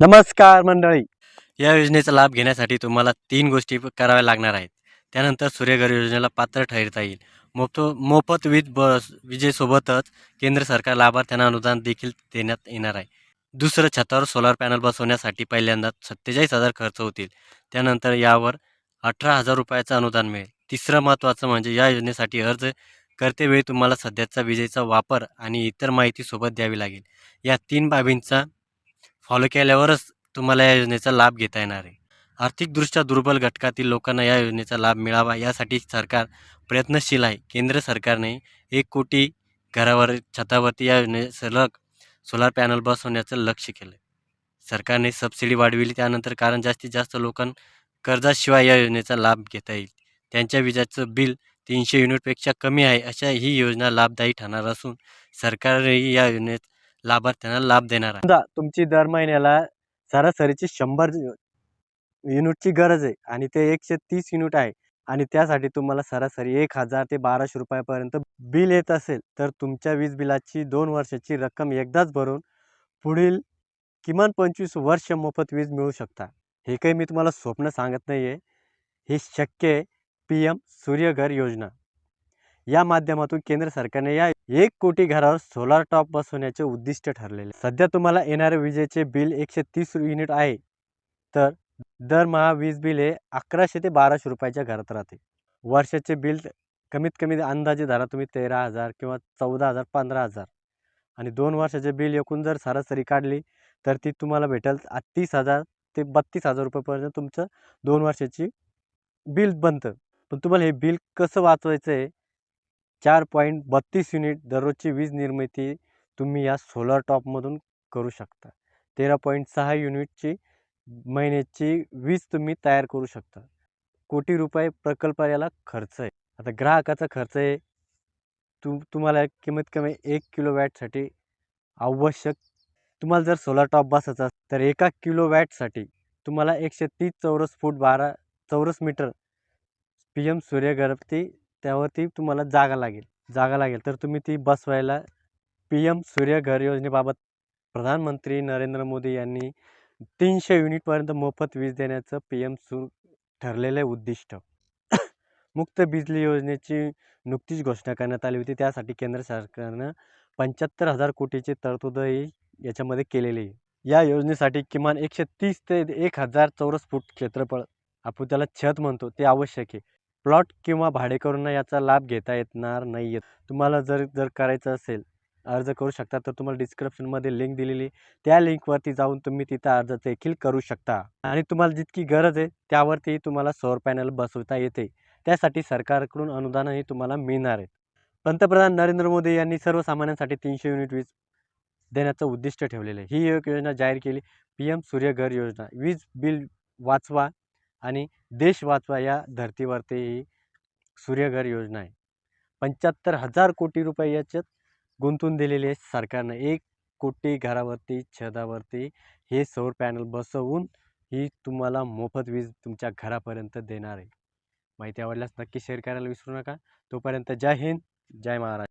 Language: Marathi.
नमस्कार मंडळी. या योजनेचा लाभ घेण्यासाठी तुम्हाला तीन गोष्टी कराव्या लागणार आहेत. त्यानंतर सूर्यघर योजनेला पात्र ठरता येईल. मोफत मोफत वीज बस विजेसोबतच केंद्र सरकार लाभार्थ्यांना अनुदान देखील देण्यात येणार आहे. दुसरं छतावर सोलार पॅनल बसवण्यासाठी पहिल्यांदा सत्तेचाळीस हजार खर्च होतील. त्यानंतर यावर अठरा हजार रुपयाचं अनुदान मिळेल. तिसरं महत्त्वाचं म्हणजे या योजनेसाठी अर्ज करतेवेळी तुम्हाला सध्याचा विजेचा वापर आणि इतर माहिती सोबत द्यावी लागेल. या तीन बाबींचा फॉलो केल्यावरच तुम्हाला या योजनेचा लाभ घेता येणार आहे. आर्थिकदृष्ट्या दुर्बल घटकातील लोकांना या योजनेचा लाभ मिळावा यासाठी सरकार प्रयत्नशील आहे. केंद्र सरकारने एक कोटी घरावर छतावरती या योजने सलग सोलार पॅनल बसवण्याचं लक्ष केलं सरकारने सबसिडी वाढविली त्यानंतर कारण जास्तीत जास्त लोकां कर्जाशिवाय या योजनेचा लाभ घेता येईल. त्यांच्या विजेचं बिल तीनशे युनिटपेक्षा कमी आहे अशा ही योजना लाभदायी ठरणार असून सरकारही या योजनेत लाभार्थ्यांना लाभ देणार आहे. समजा तुमची दर महिन्याला सरासरीची शंभर युनिटची गरज आहे आणि ते एकशे तीस युनिट आहे आणि त्यासाठी तुम्हाला सरासरी एक हजार ते बाराशे रुपयापर्यंत बिल येत असेल तर तुमच्या वीज बिलाची दोन वर्षाची रक्कम एकदाच भरून पुढील किमान पंचवीस वर्ष मोफत वीज मिळू शकता. हे काही मी तुम्हाला स्वप्न सांगत नाही आहे हे शक्य आहे. पी एम सूर्यघर योजना. या माध्यमातून केंद्र सरकारने या एक कोटी घरावर सोलार टॉप बसवण्याचे उद्दिष्ट ठरलेले. सध्या तुम्हाला येणारे विजेचे बिल एकशे तीस युनिट आहे. तर दरमहा वीज बिल हे अकराशे ते बाराशे रुपयाच्या घरात राहते. वर्षाचे बिल कमीत कमी अंदाजे धरा तुम्ही तेरा हजार किंवा चौदा हजार पंधरा हजार. आणि दोन वर्षाचे बिल एकूण जर सरासरी काढली तर ती तुम्हाला भेटेल आ- तीस हजार ते बत्तीस हजार रुपयेपर्यंत तुमचं दोन वर्षाची बिल बनतं. पण तुम्हाला हे बिल कसं वाचवायचं आहे चार पॉईंट बत्तीस युनिट दररोजची वीज निर्मिती तुम्ही या सोलर टॉपमधून करू शकता. तेरा पॉईंट सहा युनिटची महिन्याची वीज तुम्ही तयार करू शकता. कोटी रुपये प्रकल्प याला खर्च आहे. आता ग्राहकाचा खर्च आहे तु तुम्हाला कमीत कमी एक किलो वॅटसाठी आवश्यक. तुम्हाला जर सोलार टॉप बसायचा तर एका किलो वॅटसाठी तुम्हाला एकशे तीस चौरस फूट बारा चौरस मीटर पी एम सूर्यगरती त्यावरती तुम्हाला जागा लागेल. जागा लागेल. तर तुम्ही ती बसवायला पी एम सूर्य घर योजनेबाबत प्रधानमंत्री नरेंद्र मोदी यांनी तीनशे युनिटपर्यंत मोफत वीज देण्याचं पी एम सु ठरलेलं आहे उद्दिष्ट. मुक्त बिजली योजनेची नुकतीच घोषणा करण्यात आली होती. त्यासाठी केंद्र सरकारनं पंच्याहत्तर हजार कोटीची तरतूदही याच्यामध्ये केलेली आहे. या योजनेसाठी किमान एकशे तीस ते एक हजार चौरस फूट क्षेत्रफळ आपण त्याला छत म्हणतो. ते आवश्यक आहे. प्लॉट किंवा भाडेकरूंना याचा लाभ घेता येणार नाही आहे तुम्हाला जर जर करायचं असेल अर्ज करू शकता तर तुम्हाला डिस्क्रिप्शनमध्ये लिंक दिलेली त्या लिंकवरती जाऊन तुम्ही तिथं अर्ज देखील करू शकता. आणि तुम्हाला जितकी गरज आहे त्यावरती तुम्हाला सौर पॅनल बसवता येते. त्यासाठी सरकारकडून अनुदानही तुम्हाला मिळणार आहे. पंतप्रधान नरेंद्र मोदी यांनी सर्वसामान्यांसाठी तीनशे युनिट वीज देण्याचं उद्दिष्ट ठेवलेलं आहे. ही एक योजना जाहीर केली. पी एम सूर्यघर योजना. वीज बिल वाचवा आणि देश वाचवा या धर्तीवरती ही सूर्यघर योजना आहे. पंच्याहत्तर हजार कोटी रुपये याच्यात गुंतवून दिलेले आहे सरकारनं. एक कोटी घरावरती छतावरती हे सौर पॅनल बसवून ही तुम्हाला मोफत वीज तुमच्या घरापर्यंत देणार आहे. माहिती आवडल्यास नक्की शेअर करायला विसरू नका. तोपर्यंत जय हिंद जय महाराज